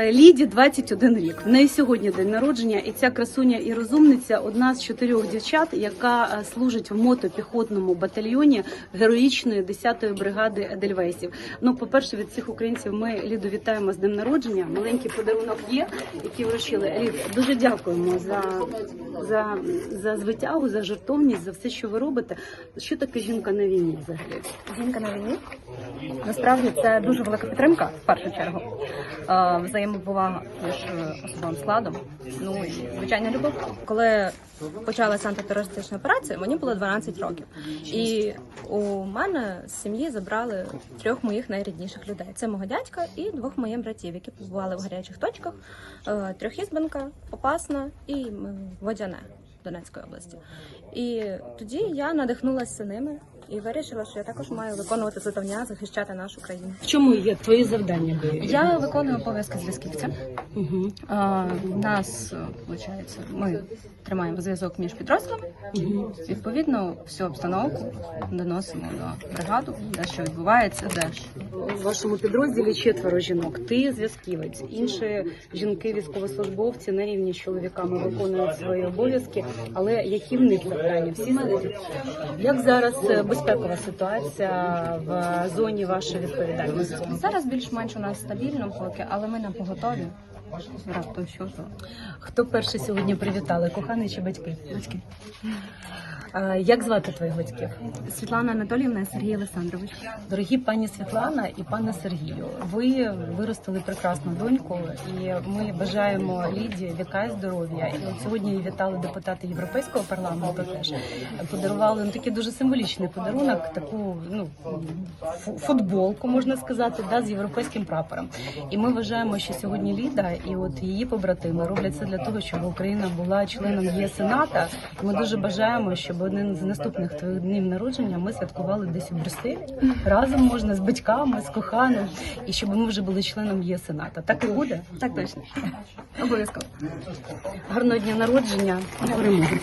Е, Ліді 21 рік. В неї сьогодні день народження, і ця красуня і розумниця одна з чотирьох дівчат, яка е, служить в мотопіхотному батальйоні героїчної 10-ї бригади Едельвейсів. Ну, по-перше, від всіх українців ми Ліду вітаємо з днем народження. Маленький подарунок є, який вручили. Лід, дуже дякуємо за, за, за звитягу, за жертовність, за все, що ви робите. Що таке жінка на війні взагалі? Жінка на війні. Насправді це дуже велика підтримка в першу чергу. Е, Взаємоповага між е, особовим складом. Ну і звичайна любов. Коли почалася антитерористична операція, мені було 12 років. І у мене з сім'ї забрали трьох моїх найрідніших людей. Це мого дядька і двох моїх братів, які побували в гарячих точках: Е, Трьохізбенка, Попасна і Водяне Донецької області. І тоді я надихнулася ними і вирішила, що я також маю виконувати завдання, захищати нашу країну. В чому є твої завдання? Я виконую обов'язки зв'язківця. Угу. А, У нас виходить, ми тримаємо зв'язок між підрозділами. Відповідно, всю обстановку доносимо до бригаду, де що відбувається, де У вашому підрозділі четверо жінок. Ти зв'язківець. Інші жінки, військовослужбовці на рівні з чоловіками виконують свої обов'язки. Але які в них завдання? Всі знають. Як зараз е, безпекова ситуація в зоні вашої відповідальності? зараз більш-менш у нас стабільно поки, але ми на поготові. Раптом що то. Хто перший сьогодні привітали? Коханий чи батьки? Батьки. Як звати твоїх батьків? Світлана Анатоліївна, Сергій Олександрович. Дорогі пані Світлана і пане Сергію, ви виростили прекрасну доньку, і ми бажаємо Ліді віка і здоров'я. І от сьогодні її вітали депутати Європейського парламенту. Теж подарували ну, такий дуже символічний подарунок, таку ну фу- футболку, можна сказати, да, з європейським прапором. І ми вважаємо, що сьогодні Ліда і от її побратими роблять це для того, щоб Україна була членом ЄС. І Ми дуже бажаємо, щоб один з наступних твоїх днів народження ми святкували десь у Брюсселі. Разом можна з батьками, з коханим, і щоб ми вже були членом ЄС НАТО. Так і буде. Так точно. Обов'язково. Гарного дня народження. Перемоги.